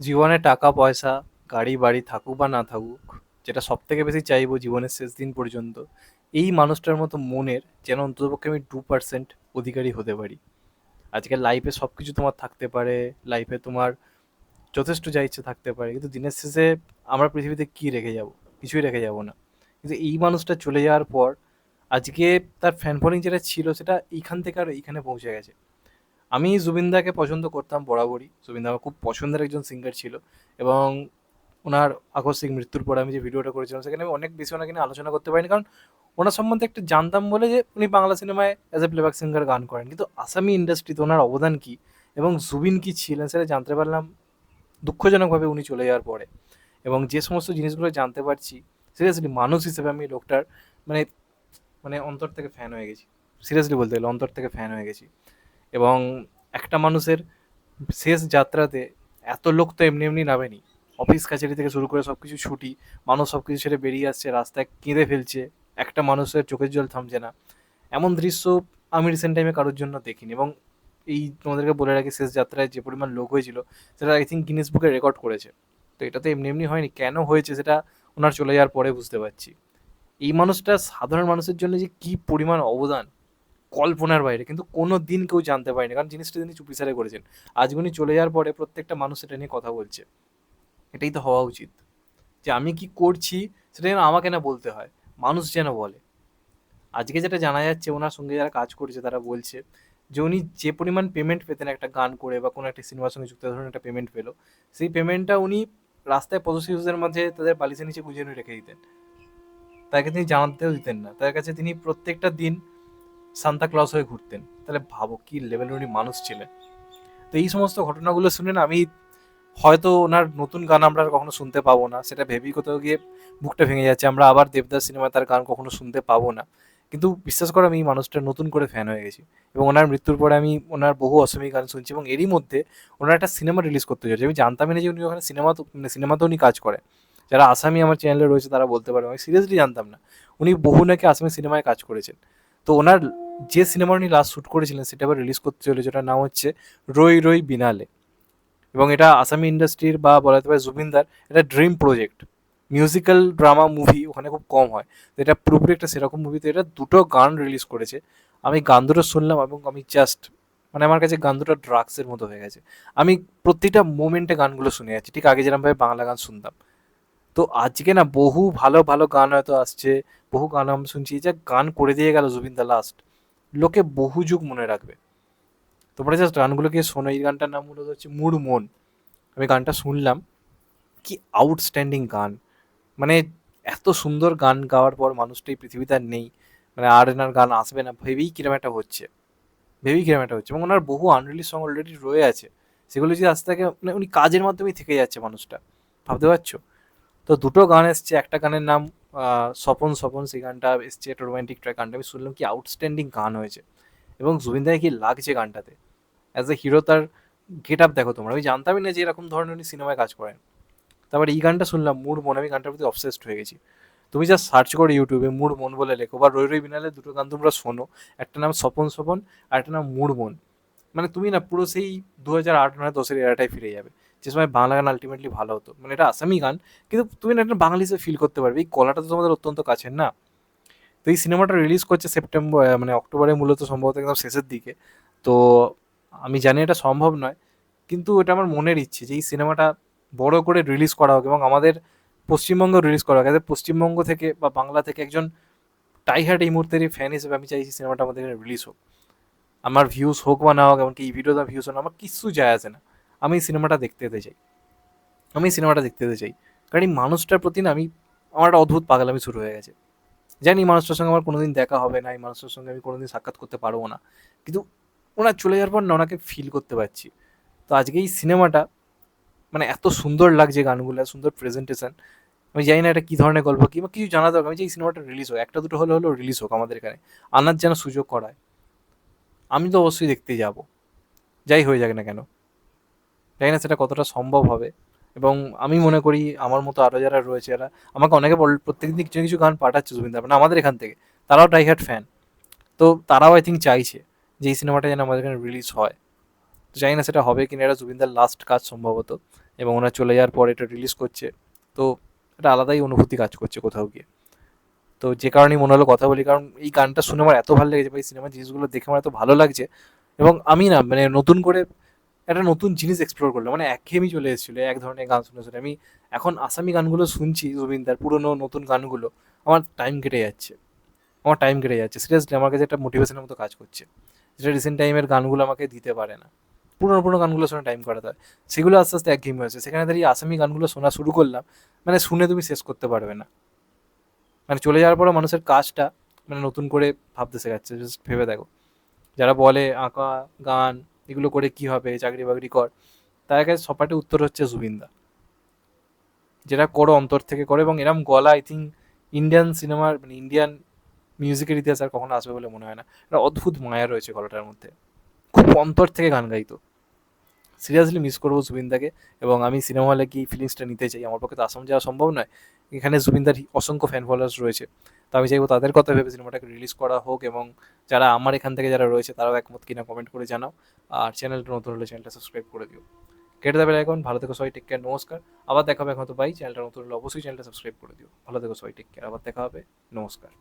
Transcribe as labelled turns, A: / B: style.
A: জীবনে টাকা, পয়সা, গাড়ি, বাড়ি থাকুক বা না থাকুক, যেটা সব থেকে বেশি চাইব জীবনের শেষ দিন পর্যন্ত, এই মানুষটার মতো মনের যেন অন্ততপক্ষে আমি টু পার্সেন্ট অধিকারী হতে পারি। আজকে লাইফে সব কিছু তোমার থাকতে পারে লাইফে তোমার যথেষ্ট যা ইচ্ছে থাকতে পারে, কিন্তু দিনের শেষে আমরা পৃথিবীতে কি রেখে যাব? কিছুই রেখে যাব না। কিন্তু এই মানুষটা চলে যাওয়ার পর, আজকে তার ফ্যান ফলোয়িং যেটা ছিল, সেটা এইখান থেকে আর এইখানে পৌঁছে গেছে। আমি জুবিনদাকে পছন্দ করতাম বরাবরই। জুবিনদা আমার খুব পছন্দের একজন সিঙ্গার ছিল এবং ওনার আকস্মিক মৃত্যুর পর আমি যে ভিডিওটা করেছিলাম সেখানে আমি অনেক বেশি ওনাকে নিয়ে আলোচনা করতে পারিনি। কারণ ওনার সম্বন্ধে একটু জানতাম বলে যে উনি বাংলা সিনেমায় অ্যাজ এ প্লেব্যাক সিঙ্গার গান করেন। কিন্তু আসামি ইন্ডাস্ট্রিতে ওনার অবদান কী এবং জুবিন কী ছিলেন সেটা জানতে পারলাম দুঃখজনকভাবে উনি চলে যাওয়ার পরে। এবং যে সমস্ত জিনিসগুলো জানতে পারছি সিরিয়াসলি মানুষ হিসেবে আমি লোকটার মানে মানে অন্তর থেকে ফ্যান হয়ে গেছি। সিরিয়াসলি বলতে গেলে অন্তর থেকে ফ্যান হয়ে গেছি। এবং একটা মানুষের শেষ যাত্রাতে এত লোক তো এমনি এমনি নামেনি। অফিস কাছারি থেকে শুরু করে সব কিছু ছুটি, মানুষ সব কিছু ছেড়ে বেরিয়ে আসছে, রাস্তায় কেঁদে ফেলছে, একটা মানুষের চোখের জল থামছে না। এমন দৃশ্য আমি রিসেন্ট টাইমে কারোর জন্য দেখিনি এবং এই তোমাদেরকে বলে রাখি, শেষ যাত্রায় যে পরিমাণ লোক হয়েছিল, সেটা আই থিঙ্ক গিনেস বুকে রেকর্ড করেছে। তো এটা তো এমনি এমনি হয়নি, কেন হয়েছে সেটা ওনার চলে যাওয়ার পরে বুঝতে পারছি। এই মানুষটা সাধারণ মানুষের জন্য যে কী পরিমাণ অবদান কল্পনার বাইরে, কিন্তু কোনো দিন কেউ জানতে পারেনি। কারণ জিনিসটা তিনি চুপিসারে করেছেন। আজ উনি চলে যাওয়ার পরে প্রত্যেকটা মানুষ সেটা নিয়ে কথা বলছে। এটাই তো হওয়া উচিত। যে আমি কি করছি, সেটা যেন আমাকে না বলতে হয়, মানুষ যেন বলে। আজকে যেটা জানা যাচ্ছে, ওনার সঙ্গে যারা কাজ করছে, তারা বলছে যে উনি যে পরিমাণ পেমেন্ট পেতেন একটা গান করে বা কোনো একটা সিনেমার সঙ্গে যুক্ত, ধরুন একটা পেমেন্ট পেল, সেই পেমেন্টটা উনি রাস্তায় পদশিশুদের মাঝে তাদের বালিশের নিচে গুজিয়ে রেখে দিতেন। তাকে তিনি জানাতেও দিতেন না। তার কাছে তিনি প্রত্যেকটা দিন সান্তা ক্লস হয়ে ঘুরতেন। তাহলে ভাবো কি লেভেলের উনি মানুষ ছিলেন। তো এই সমস্ত ঘটনাগুলো শুনে আমি হয়তো ওনার নতুন গান আমরা আর কখনো শুনতে পাবো না। সেটা ভেবেই কোথাও গিয়ে বুকটা ভেঙে যাচ্ছে। আমরা আবার দেবদাস সিনেমায় তার গান কখনো শুনতে পাবো না। কিন্তু বিশ্বাস করে আমি এই মানুষটার নতুন করে ফ্যান হয়ে গেছি। এবং ওনার মৃত্যুর পরে আমি ওনার বহু অসমী গান শুনছি এবং এরই মধ্যে ওনার একটা সিনেমা রিলিজ করতে চলেছে। আমি জানতামই না যে উনি ওখানে সিনেমা মানে সিনেমাতেও উনি কাজ করে যারা আসামি আমার চ্যানেলে রয়েছে তারা বলতে পারে। আমি সিরিয়াসলি জানতাম না। উনি বহু নাকি আসামি সিনেমায় কাজ করেছেন। তো ওনার যে সিনেমা উনি লাস্ট শ্যুট করেছিলেন, সেটা আবার রিলিজ করতে চলেছে। ওটার নাম হচ্ছে রই রই বিনালে। এবং এটা আসামি ইন্ডাস্ট্রির বা বলা যেতে পারে জুবিনদার, এটা dream project musical drama movie ওখানে খুব কম হয়। তো এটা পুরোপুরি একটা সেরকম মুভিতে এটা দুটো গান রিলিজ করেছে। আমি গান দুটো শুনলাম এবং আমি জাস্ট মানে আমার কাছে গান দুটো ড্রাগসের মতো হয়ে গেছে। আমি প্রতিটা মোমেন্টে গানগুলো শুনে যাচ্ছি। ঠিক আগে যেরকমভাবে বাংলা গান শুনতাম। তো আজকে না বহু ভালো ভালো গান হয়তো আসছে। বহু গান আমি শুনছি। যে গান করে দিয়ে গেল জুবিন দা লাস্ট লোকে বহু যুগ মনে রাখবে। তোমরা জাস্ট গানগুলোকে শোনো। এই গানটার নাম মূলত হচ্ছে মুড মন। আমি গানটা শুনলাম। কি আউটস্ট্যান্ডিং গান। মানে এত সুন্দর গান গাওয়ার পর মানুষটা এই পৃথিবীতে আর নেই। মানে আর এনার গান আসবে না। ভেবেই কিরম একটা হচ্ছে। ভেবেই কিরম একটা হচ্ছে। এবং ওনার বহু আনরিলিজ সং অলরেডি রয়ে আছে। সেগুলো যদি আস্তে থাকে মানে উনি কাজের মাধ্যমেই থেকে যাচ্ছে মানুষটা। ভাবতে পারছ? তো দুটো গান এসছে। একটা গানের নাম স্বপন স্বপন, সেই গানটা এসছে একটা রোম্যান্টিক ট্র্যাক গানটা। আমি শুনলাম কি আউটস্ট্যান্ডিং গান হয়েছে। এবং জুবিনদাকে কি লাগছে গানটাতে। অ্যাজ এ হিরো তার গেট আপ দেখো তোমরা। আমি জানতামই না যে এরকম ধরনের উনি সিনেমায় কাজ করেন। তারপর এই গানটা শুনলাম মুড মন। আমি গানটার প্রতি অবসেসড হয়ে গেছি। তুমি যা সার্চ করো ইউটিউবে মুড মন বলে লেখো বা রই রই বিনালে দুটো গান তোমরা শোনো। একটা নাম স্বপন স্বপন আর একটা নাম মুড মন। মানে তুমি না পুরো সেই দু হাজার আট, নয়, দশের এরাটাই ফিরে যাবে। যে সময় বাংলা গান আলটিমেটলি ভালো হতো। মানে এটা আসামি গান, কিন্তু তুমি না একটা বাঙালি হিসেবে ফিল করতে পারবে। এই কলাটা তো তোমাদের অত্যন্ত কাছের না? তো এই সিনেমাটা রিলিজ করছে সেপ্টেম্বর মানে অক্টোবরে মূলত সম্ভবত একদম শেষের দিকে। তো আমি জানি এটা সম্ভব নয়, কিন্তু এটা আমার মনের ইচ্ছে যে এই সিনেমাটা বড় করে রিলিজ করা হোক এবং আমাদের পশ্চিমবঙ্গ রিলিজ করা হোক। পশ্চিমবঙ্গ থেকে বা বাংলা থেকে একজন টাইহার্ড এই মুহূর্তের ফ্যান হিসেবে আমি চাইছি সিনেমাটা আমাদের রিলিজ হোক। আমার ভিউজ হোক বা না হোক, এমনকি এই ভিডিওতে ভিউজ হোক আমার কিছু যায় আসে না। আমি সিনেমাটা দেখতে যেতে চাই। আমি সিনেমাটা দেখতে যেতে চাই। কারণ এই মানুষটার প্রতি না আমি, আমার একটা অদ্ভুত পাগলামি শুরু হয়ে গেছে। জানি মানুষটার সঙ্গে আমার কোনোদিন দেখা হবে না, এই মানুষটার সঙ্গে আমি কোনোদিন সাক্ষাৎ করতে পারব না। কিন্তু ওনার চলে যাওয়ার পর না ওনাকে ফিল করতে পারছি। তো আজকে এই সিনেমাটা মানে এত সুন্দর লাগছে গানগুলো, সুন্দর প্রেজেন্টেশন আমি জানি না এটা কী ধরনের গল্প কি বা কিছু জানা দরকার। আমি যে এই সিনেমাটা রিলিজ হোক, একটা দুটো হলে হলেও রিলিজ হোক আমাদের এখানে। আনার যেন সুযোগ করায়। আমি তো অবশ্যই দেখতে যাব। যাই হয়ে যাক না কেন। জানি না সেটা কতটা সম্ভব হবে। এবং আমি মনে করি আমার মতো আরও যারা রয়েছে এরা আমাকে অনেকে প্রত্যেক দিন কিছু কিছু গান পাঠাচ্ছে জুবিন মানে আমাদের এখান থেকে। তারাও টাইহার্ট ফ্যান তো তারাও আই থিঙ্ক চাইছে যে এই সিনেমাটা যেন আমাদের এখানে রিলিজ হয়। তো জানি না সেটা হবে কিনা, এটা জুবিনদার লাস্ট কাজ সম্ভবত। এবং ওনার চলে যাওয়ার পর এটা রিলিজ করছে। তো এটা আলাদাই অনুভূতি কাজ করছে কোথাও গিয়ে। তো যে কারণেই মনে হলো কথা বলি, কারণ এই গানটা শুনে আমার এত ভালো লেগেছে বা এই সিনেমার জিনিসগুলো দেখে আমার এত ভালো লাগছে। এবং আমি না মানে নতুন করে একটা নতুন জিনিস এক্সপ্লোর করল। মানে একঘেয়েমি চলে এসেছিল, এক ধরনের গান শুনে শুনে। আমি এখন আসামি গানগুলো শুনছি, জুবিনদার পুরনো নতুন গানগুলো। আমার টাইম কেটে যাচ্ছে। আমার টাইম কেটে যাচ্ছে। সিরিয়াসলি আমার কাছে একটা মোটিভেশনের মতো কাজ করছে। যেটা রিসেন্ট টাইমের গানগুলো আমাকে দিতে পারে না। পুরোনো, পুরনো গানগুলো শুনে টাইম কাটাতে হয়। সেগুলো আস্তে আস্তে একঘেয়েমি হয়েছে। সেখানে দাঁড়িয়ে আসামি গানগুলো শোনা শুরু করলাম। মানে শুনে তুমি শেষ করতে পারবে না। মানে চলে যাওয়ার পরে মানুষের কাজটা মানে নতুন করে ভাবতে শেখাচ্ছে। জাস্ট ভেবে দেখো। যারা বলে আঁকা গান এগুলো করে কি হবে চাকরি বাকরি কর। তার কাছে সপাটে উত্তর হচ্ছে জুবিনদা। যেটা করো অন্তর থেকে করো এবং এরম গলা আই থিঙ্ক ইন্ডিয়ান সিনেমার মানে ইন্ডিয়ান মিউজিকের ইতিহাস আর কখনো আসবে বলে মনে হয় না। একটা অদ্ভুত মায়া রয়েছে গলাটার মধ্যে। খুব অন্তর থেকে গান গাইতো। সিরিয়াসলি মিস করব জুবিনদাকে এবং আমি সিনেমা হলে কি ফিলিংসটা নিতে চাই? আমার পক্ষে তো আসাম যাওয়া সম্ভব নয়। এখানে জুবিনদার অসংখ্য ফ্যান ফলোয়ার্স রয়েছে। তো আমি চাইব তাদের কথা ভেবে সিনেমাটাকে রিলিজ করা হোক এবং যারা আমার এখান থেকে যারা রয়েছে তারাও একমত কিনা কমেন্ট করে জানাও। আর চ্যানেলটা নতুন হলে চ্যানেলটা সাবস্ক্রাইব করে দিও। কেটে দেবে এখন ভালো থেকো সবাই টেক কেয়ার নমস্কার। আবার দেখা হবে এখন তো বাই চ্যানেলটা নতুন হলে অবশ্যই চ্যানেলটা সাবস্ক্রাইব করে দিও। ভালো থেকো সবাই টেক কেয়ার আবার দেখা হবে, নমস্কার।